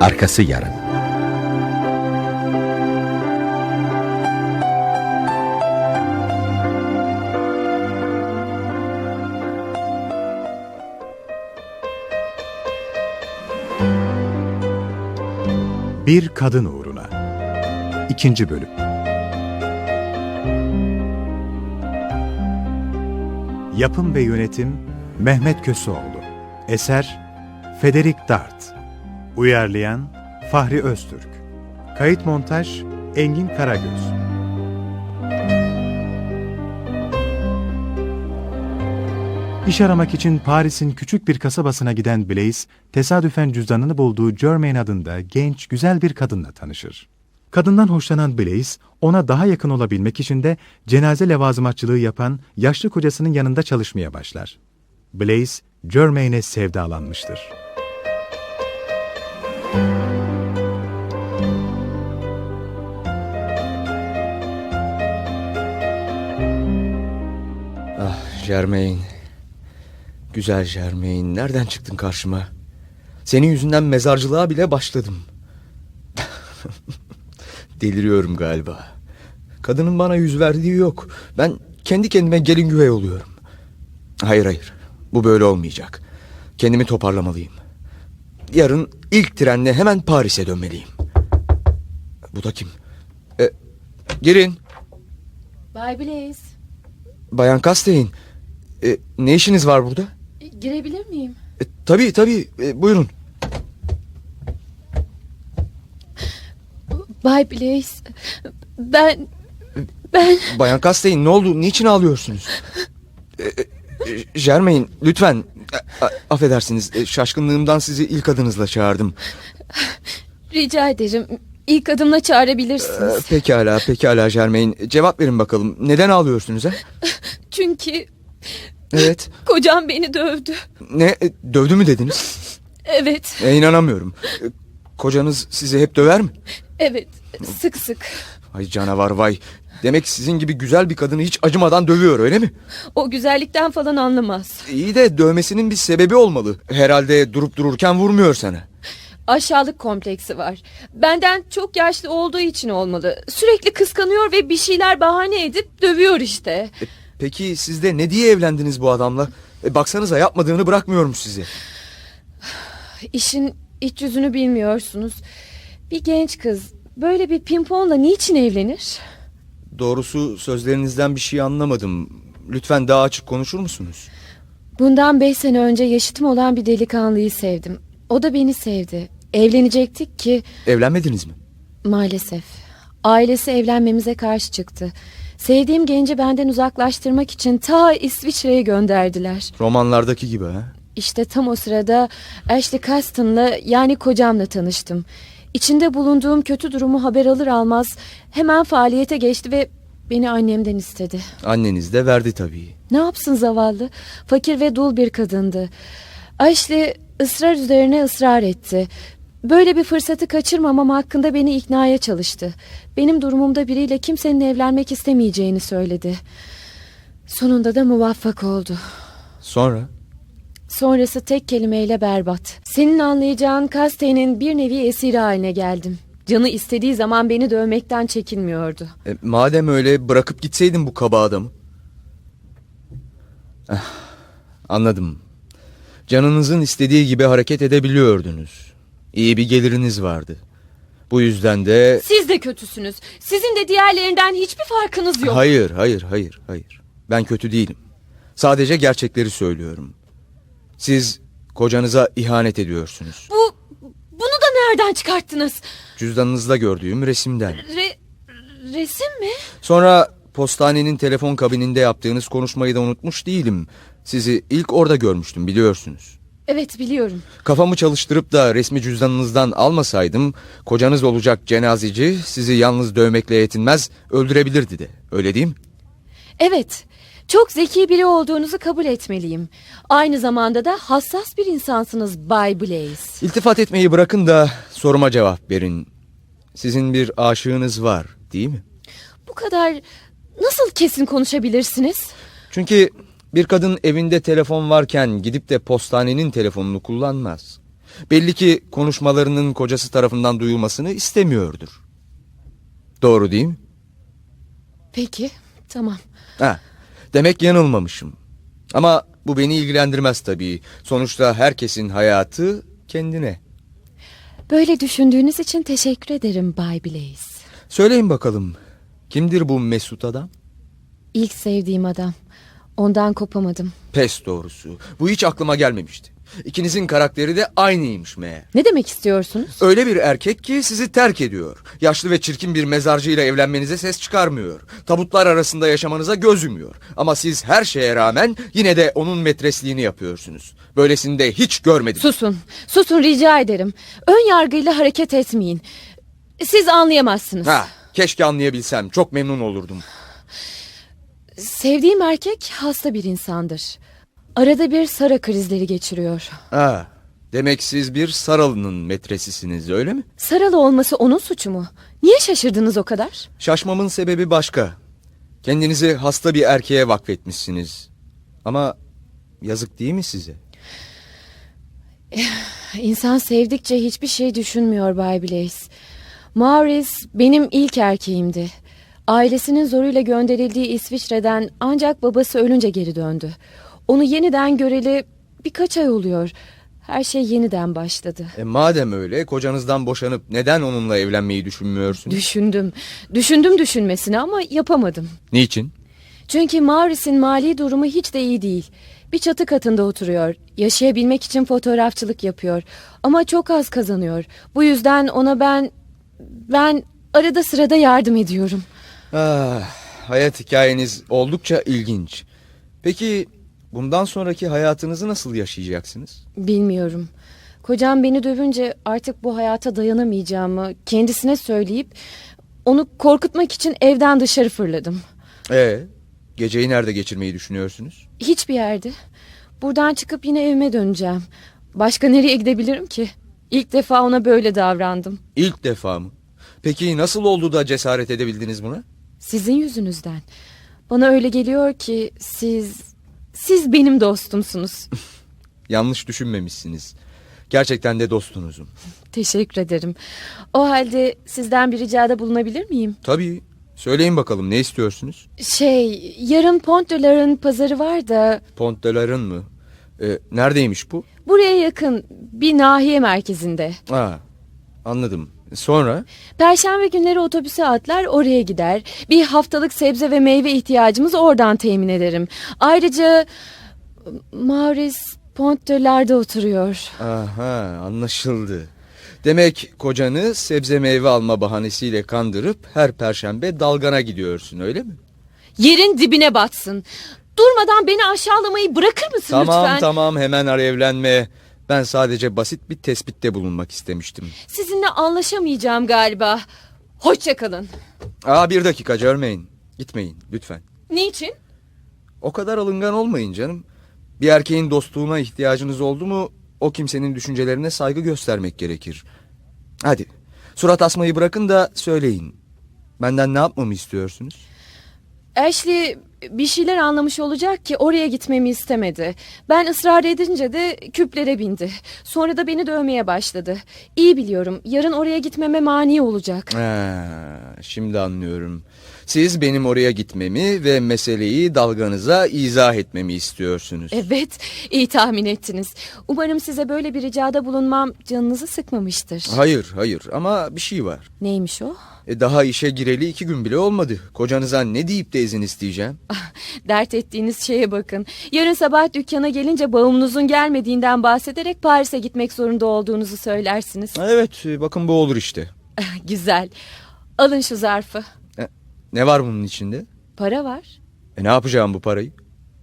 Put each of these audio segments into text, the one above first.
Arkası yarın. Bir Kadın Uğruna. İkinci Bölüm. Yapım ve Yönetim Mehmet Köseoğlu. Eser Federik Dart. Uyarlayan Fahri Öztürk. Kayıt Montaj Engin Karagöz İş aramak için Paris'in küçük bir kasabasına giden Blaise, tesadüfen cüzdanını bulduğu Germaine adında genç, güzel bir kadınla tanışır. Kadından hoşlanan Blaise, ona daha yakın olabilmek için de cenaze levazımatçılığı yapan yaşlı kocasının yanında çalışmaya başlar. Blaise, Germaine'e sevdalanmıştır. Ah Germain. Güzel Germain. Nereden çıktın karşıma? Senin yüzünden mezarcılığa bile başladım. Deliriyorum galiba. Kadının bana yüz verdiği yok. Ben kendi kendime gelin güvey oluyorum. Hayır hayır. Bu böyle olmayacak. Kendimi toparlamalıyım. Yarın ilk trenle hemen Paris'e dönmeliyim. Bu da kim? E, girin. Bay Blaze, Bayan Kasteyn. E, ne işiniz var burada? E, girebilir miyim? E, tabii tabii. E, buyurun. Bay Blaze, ben... Ben... Bayan Kasteyn ne oldu? Niçin ağlıyorsunuz? E, e, e, Germain lütfen. A- a- affedersiniz. e, şaşkınlığımdan sizi ilk adınızla çağırdım. Rica ederim. İlk adımla E, çağırabilirsiniz. pekala pekala Germain. Cevap verin bakalım. Neden ağlıyorsunuz ha? Çünkü Evet. kocam beni dövdü. Ne? e, dövdü mü dediniz? Evet, E, inanamıyorum. E, kocanız sizi hep döver mi? evet. Sık sık. Ay canavar vay. Demek sizin gibi güzel bir kadını hiç acımadan dövüyor öyle mi? O güzellikten falan anlamaz. İyi de dövmesinin bir sebebi olmalı. Herhalde durup dururken vurmuyor sana. Aşağılık kompleksi var. Benden çok yaşlı olduğu için olmalı. Sürekli kıskanıyor ve bir şeyler bahane edip dövüyor işte. E, Peki siz de ne diye evlendiniz bu adamla? E, baksanıza yapmadığını bırakmıyormuş sizi. İşin iç yüzünü bilmiyorsunuz. Bir genç kız böyle bir pimponla niçin evlenir? Doğrusu sözlerinizden bir şey anlamadım. Lütfen daha açık konuşur musunuz? Bundan beş sene önce yaşıtım olan bir delikanlıyı sevdim. O da beni sevdi. Evlenecektik ki Evlenmediniz mi? maalesef. Ailesi evlenmemize karşı çıktı. Sevdiğim genci benden uzaklaştırmak için ta İsviçre'ye gönderdiler. Romanlardaki gibi ha? İşte tam o sırada Ashley Caston'la yani kocamla tanıştım. İçinde bulunduğum kötü durumu haber alır almaz hemen faaliyete geçti ve beni annemden istedi. Anneniz de verdi tabii. Ne yapsın zavallı? Fakir ve dul bir kadındı. Ashley ısrar üzerine ısrar etti. Böyle bir fırsatı kaçırmamam hakkında beni iknaya çalıştı. Benim durumumda biriyle kimsenin evlenmek istemeyeceğini söyledi. Sonunda da muvaffak oldu. Sonra? Sonrası tek kelimeyle berbat. Senin anlayacağın Kaste'nin bir nevi esiri haline geldim. Canı istediği zaman beni dövmekten çekinmiyordu. E, madem öyle bırakıp gitseydin bu kaba adamı. Ah, anladım. Canınızın istediği gibi hareket edebiliyordunuz. İyi bir geliriniz vardı. Bu yüzden de... Siz de kötüsünüz. Sizin de diğerlerinden hiçbir farkınız yok. Hayır, hayır, hayır, hayır. Ben kötü değilim. Sadece gerçekleri söylüyorum. Siz kocanıza ihanet ediyorsunuz. Bu bunu da nereden çıkarttınız? Cüzdanınızda gördüğüm resimden. Re, resim mi? Sonra postanenin telefon kabininde yaptığınız konuşmayı da unutmuş değilim. Sizi ilk orada görmüştüm biliyorsunuz. Evet biliyorum. Kafamı çalıştırıp da resmi cüzdanınızdan almasaydım... ...kocanız olacak cenazeci sizi yalnız dövmekle yetinmez öldürebilirdi de. Öyle değil mi? Evet. Çok zeki biri olduğunuzu kabul etmeliyim. Aynı zamanda da hassas bir insansınız Bay Blaze. İltifat etmeyi bırakın da soruma cevap verin. Sizin bir aşığınız var değil mi? Bu kadar nasıl kesin konuşabilirsiniz? Çünkü bir kadın evinde telefon varken gidip de postanenin telefonunu kullanmaz. Belli ki konuşmalarının kocası tarafından duyulmasını istemiyordur. Doğru değil mi? Peki, tamam. Ha, demek yanılmamışım. Ama bu beni ilgilendirmez tabii. Sonuçta herkesin hayatı kendine. Böyle düşündüğünüz için teşekkür ederim Bay Blaze. Söyleyin bakalım. Kimdir bu Mesut adam? İlk sevdiğim adam. Ondan kopamadım. Pes doğrusu. Bu hiç aklıma gelmemişti. İkinizin karakteri de aynıymış meğer. Ne demek istiyorsunuz? Öyle bir erkek ki sizi terk ediyor. Yaşlı ve çirkin bir mezarcıyla evlenmenize ses çıkarmıyor. Tabutlar arasında yaşamanıza göz yumuyor. Ama siz her şeye rağmen yine de onun metresliğini yapıyorsunuz. Böylesini de hiç görmedim. Susun, susun rica ederim. Ön yargıyla hareket etmeyin. Siz anlayamazsınız. Ha, keşke anlayabilsem. Çok memnun olurdum. Sevdiğim erkek hasta bir insandır. Arada bir sara krizleri geçiriyor. Ha, demek siz bir Saralı'nın metresisiniz öyle mi? Saralı olması onun suçu mu? Niye şaşırdınız o kadar? Şaşmamın sebebi başka. Kendinizi hasta bir erkeğe vakfetmişsiniz. Ama yazık değil mi size? İnsan sevdikçe hiçbir şey düşünmüyor Bay Blaze. Maurice benim ilk erkeğimdi. Ailesinin zoruyla gönderildiği İsviçre'den ancak babası ölünce geri döndü. Onu yeniden göreli birkaç ay oluyor. Her şey yeniden başladı. E madem öyle kocanızdan boşanıp neden onunla evlenmeyi düşünmüyorsunuz? Düşündüm. Düşündüm düşünmesini ama yapamadım. Niçin? Çünkü Maurice'in mali durumu hiç de iyi değil. Bir çatı katında oturuyor. Yaşayabilmek için fotoğrafçılık yapıyor. Ama çok az kazanıyor. Bu yüzden ona ben... Ben arada sırada yardım ediyorum. Ah, hayat hikayeniz oldukça ilginç. Peki bundan sonraki hayatınızı nasıl yaşayacaksınız? Bilmiyorum. Kocam beni dövünce artık bu hayata dayanamayacağımı kendisine söyleyip... Onu korkutmak için evden dışarı fırladım. Ee, geceyi nerede geçirmeyi düşünüyorsunuz? Hiçbir yerde. Buradan çıkıp yine evime döneceğim. Başka nereye gidebilirim ki? İlk defa ona böyle davrandım. İlk defa mı? Peki nasıl oldu da cesaret edebildiniz buna? Sizin yüzünüzden. Bana öyle geliyor ki siz... Siz benim dostumsunuz. Yanlış düşünmemişsiniz. Gerçekten de dostunuzum. Teşekkür ederim. O halde sizden bir ricada bulunabilir miyim? Tabii. Söyleyin bakalım ne istiyorsunuz? Şey, yarın Pont de Lar'ın pazarı var da... Pont de Lar'ın mı? Ee, neredeymiş bu? Buraya yakın bir nahiye merkezinde. Aa, anladım. Sonra? Perşembe günleri otobüse atlar oraya gider. Bir haftalık sebze ve meyve ihtiyacımız oradan temin ederim. Ayrıca Maurice Pont de Lar'da oturuyor. Aha anlaşıldı. Demek kocanı sebze meyve alma bahanesiyle kandırıp her perşembe dalgana gidiyorsun öyle mi? Yerin dibine batsın. Durmadan beni aşağılamayı bırakır mısın Tamam lütfen? tamam hemen alevlenme. Ben sadece basit bir tespitte bulunmak istemiştim. Sizinle anlaşamayacağım galiba. Hoşçakalın. Aa bir dakika görmeyin. Gitmeyin lütfen. Niçin? O kadar alıngan olmayın canım. Bir erkeğin dostluğuna ihtiyacınız oldu mu o kimsenin düşüncelerine saygı göstermek gerekir. Hadi surat asmayı bırakın da söyleyin. Benden ne yapmamı istiyorsunuz? Ashley bir şeyler anlamış olacak ki oraya gitmemi istemedi. Ben ısrar edince de küplere bindi. Sonra da beni dövmeye başladı. İyi biliyorum yarın oraya gitmeme mani olacak. Ha, şimdi anlıyorum. Siz benim oraya gitmemi ve meseleyi dalganıza izah etmemi istiyorsunuz. Evet iyi tahmin ettiniz. Umarım size böyle bir ricada bulunmam canınızı sıkmamıştır. Hayır hayır ama bir şey var. Neymiş o? E, daha işe gireli iki gün bile olmadı. Kocanıza ne deyip de izin isteyeceğim? Dert ettiğiniz şeye bakın. Yarın sabah dükkana gelince bağımlınızın gelmediğinden bahsederek Paris'e gitmek zorunda olduğunuzu söylersiniz. Evet e, bakın bu olur işte. Güzel. Alın şu zarfı. Ne var bunun içinde? Para var. E, ne yapacağım bu parayı?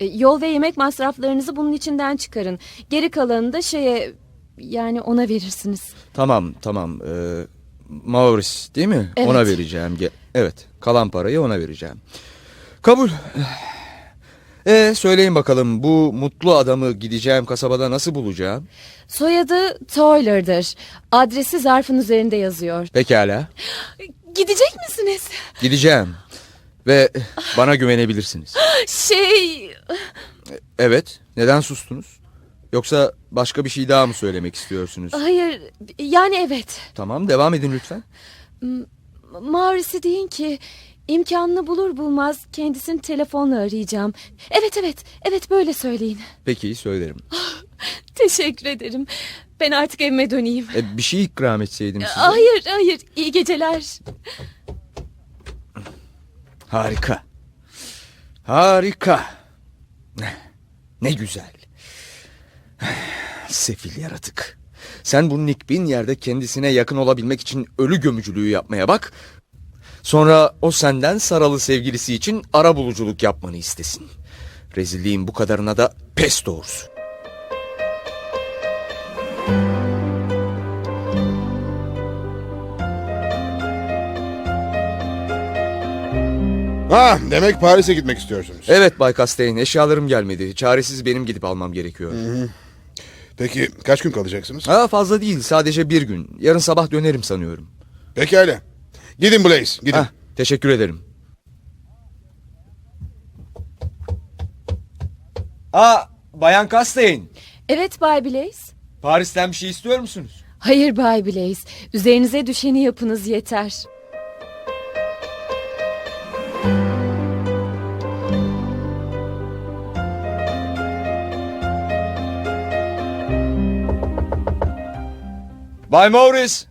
E, Yol ve yemek masraflarınızı bunun içinden çıkarın. Geri kalanını da şeye yani ona verirsiniz. Tamam tamam. E, Maurice değil mi? Evet. Ona vereceğim. Ge- Evet kalan parayı ona vereceğim. Kabul. E söyleyin bakalım bu mutlu adamı gideceğim kasabada nasıl bulacağım? Soyadı Toyler'dır. Adresi zarfın üzerinde yazıyor. Pekala. Gidecek misiniz? Gideceğim. Ve bana güvenebilirsiniz. Şey... Evet. Neden sustunuz? Yoksa başka bir şey daha mı söylemek istiyorsunuz? Hayır, yani evet. Tamam devam edin lütfen. Maurice'i deyin ki imkanını bulur bulmaz kendisini telefonla arayacağım. Evet evet, evet böyle söyleyin. Peki söylerim. Teşekkür ederim. Ben artık evime döneyim. E, bir şey ikram etseydim size. Hayır hayır, iyi geceler. Harika. Harika. Ne güzel. Sefil yaratık. Sen bu Nick bin yerde kendisine yakın olabilmek için ölü gömücülüğü yapmaya bak. Sonra o senden saralı sevgilisi için ara buluculuk yapmanı istesin. Rezilliğin bu kadarına da pes doğrusu. Ha, demek Paris'e gitmek istiyorsunuz. Evet Bay Castaigne eşyalarım gelmedi. Çaresiz benim gidip almam gerekiyor. Peki kaç gün kalacaksınız? Ha, fazla değil sadece bir gün. Yarın sabah dönerim sanıyorum. Pekala. Gidin Blaze, gidin. Hah, teşekkür ederim. Aa, Bayan Castaigne. Evet Bay Blaze. Paris'ten bir şey istiyor musunuz? Hayır Bay Blaze. Üzerinize düşeni yapınız yeter. Bay Morris.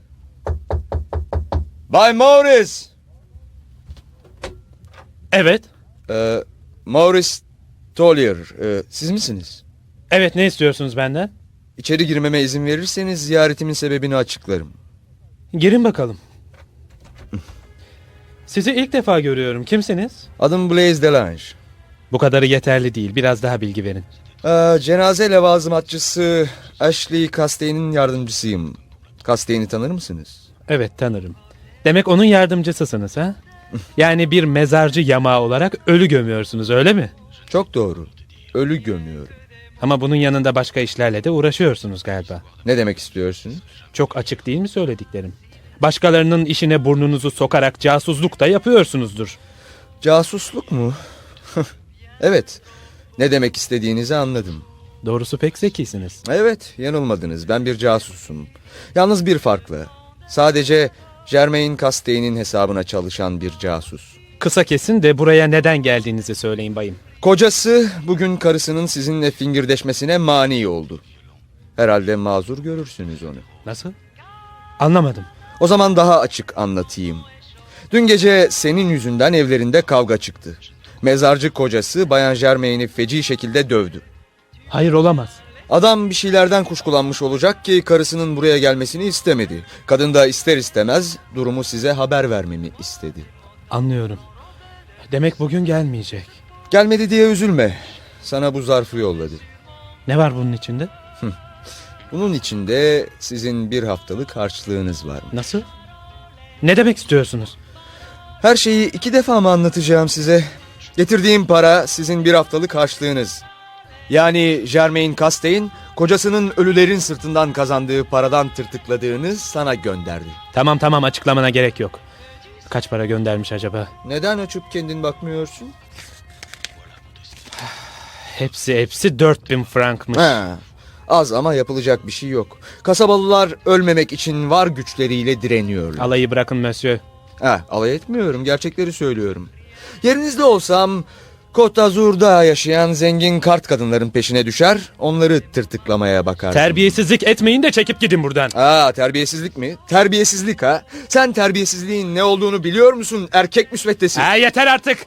Bay Morris. Evet. Ee, Morris Tollier. Ee, siz misiniz? Evet ne istiyorsunuz benden? İçeri girmeme izin verirseniz ziyaretimin sebebini açıklarım. Girin bakalım. Sizi ilk defa görüyorum. Kimsiniz? Adım Blaise Delange. Bu kadarı yeterli değil. Biraz daha bilgi verin. Ee, cenaze levazımatçısı Ashley Castaigne'in yardımcısıyım. Castaigne'i tanır mısınız? Evet tanırım. Demek onun yardımcısısınız ha? Yani bir mezarcı yamağı olarak ölü gömüyorsunuz öyle mi? Çok doğru. Ölü gömüyorum. Ama bunun yanında başka işlerle de uğraşıyorsunuz galiba. Ne demek istiyorsunuz? Çok açık değil mi söylediklerim? Başkalarının işine burnunuzu sokarak casusluk da yapıyorsunuzdur. Casusluk mu? evet. Ne demek istediğinizi anladım. Doğrusu pek zekisiniz. Evet, yanılmadınız. Ben bir casusum. Yalnız bir farklı. Sadece Germain Castaigne'in hesabına çalışan bir casus. Kısa kesin de buraya neden geldiğinizi söyleyin bayım. Kocası bugün karısının sizinle fingirdeşmesine mani oldu. Herhalde mazur görürsünüz onu. Nasıl? Anlamadım. O zaman daha açık anlatayım. Dün gece senin yüzünden evlerinde kavga çıktı. Mezarcı kocası Bayan Germain'i feci şekilde dövdü. Hayır olamaz. Adam bir şeylerden kuşkulanmış olacak ki karısının buraya gelmesini istemedi. Kadın da ister istemez durumu size haber vermemi istedi. Anlıyorum. Demek bugün gelmeyecek. Gelmedi diye üzülme. Sana bu zarfı yolladı. Ne var bunun içinde? Bunun içinde sizin bir haftalık harçlığınız var. Nasıl? Ne demek istiyorsunuz? Her şeyi iki defa mı anlatacağım size? Getirdiğim para sizin bir haftalık harçlığınız. Yani Germain Castaigne kocasının ölülerin sırtından kazandığı paradan tırtıkladığını sana gönderdi. Tamam tamam açıklamana gerek yok. Kaç para göndermiş acaba? Neden açıp kendin bakmıyorsun? Hepsi hepsi 4000 frankmış. Ha, az ama yapılacak bir şey yok. Kasabalılar ölmemek için var güçleriyle direniyorlar. Alayı bırakın monsieur. Ha, alay etmiyorum, gerçekleri söylüyorum. Yerinizde olsam Côte d'Azur'da yaşayan zengin kart kadınların peşine düşer, onları tırtıklamaya bakardım. Terbiyesizlik etmeyin de çekip gidin buradan. Aa terbiyesizlik mi? Terbiyesizlik ha? Sen terbiyesizliğin ne olduğunu biliyor musun erkek müsveddesi? Ha yeter artık.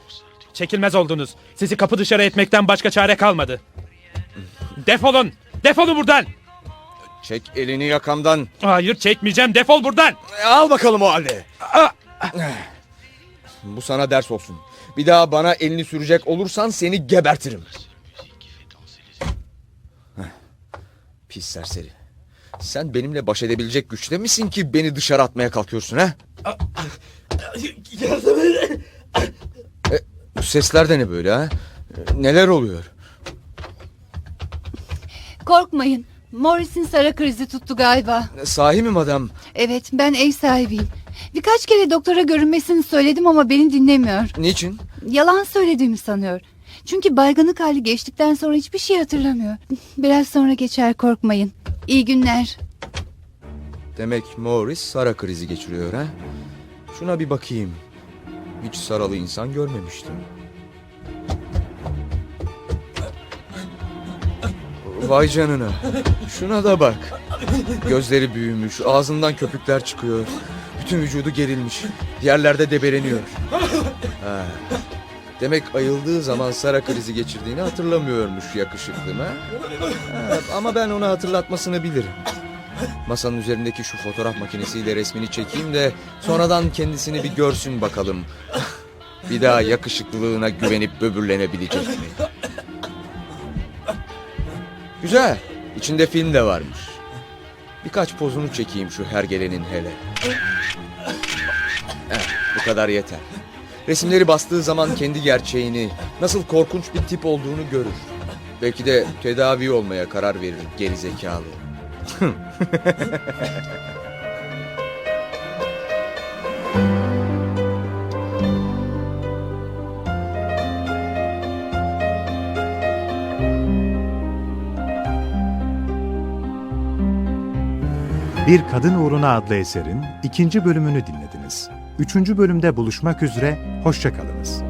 Çekilmez oldunuz. Sizi kapı dışarı etmekten başka çare kalmadı. Defolun. Defolun buradan. Çek elini yakamdan. Hayır çekmeyeceğim. Defol buradan. Al bakalım o halde. Bu sana ders olsun. Bir daha bana elini sürecek olursan seni gebertirim. Heh. Pis serseri. Sen benimle baş edebilecek güçte misin ki beni dışarı atmaya kalkıyorsun ha? E, bu sesler de ne böyle ha? Neler oluyor? Korkmayın. Morris'in sara krizi tuttu galiba. Sahi mi madam? Evet ben ev sahibiyim. Birkaç kere doktora görünmesini söyledim ama beni dinlemiyor. Niçin? Yalan söylediğimi sanıyor. Çünkü baygınlık hali geçtikten sonra hiçbir şey hatırlamıyor. Biraz sonra geçer korkmayın. İyi günler. Demek Morris Sara krizi geçiriyor ha? Şuna bir bakayım. Hiç saralı insan görmemiştim. Vay canına. Şuna da bak. Gözleri büyümüş, ağzından köpükler çıkıyor. Bütün vücudu gerilmiş. Yerlerde debeleniyor. Ha. Demek ayıldığı zaman Sara krizi geçirdiğini hatırlamıyormuş yakışıklım ha? Ama ben ona hatırlatmasını bilirim. Masanın üzerindeki şu fotoğraf makinesiyle resmini çekeyim de sonradan kendisini bir görsün bakalım. Bir daha yakışıklılığına güvenip böbürlenebilecek mi? Güzel. İçinde film de varmış. Birkaç pozunu çekeyim şu hergelenin hele. Kadar yeter. Resimleri bastığı zaman kendi gerçeğini, nasıl korkunç bir tip olduğunu görür. Belki de tedavi olmaya karar verir geri zekalı. Bir Kadın Uğruna adlı eserin ikinci bölümünü dinlediniz. Üçüncü bölümde buluşmak üzere, hoşçakalınız.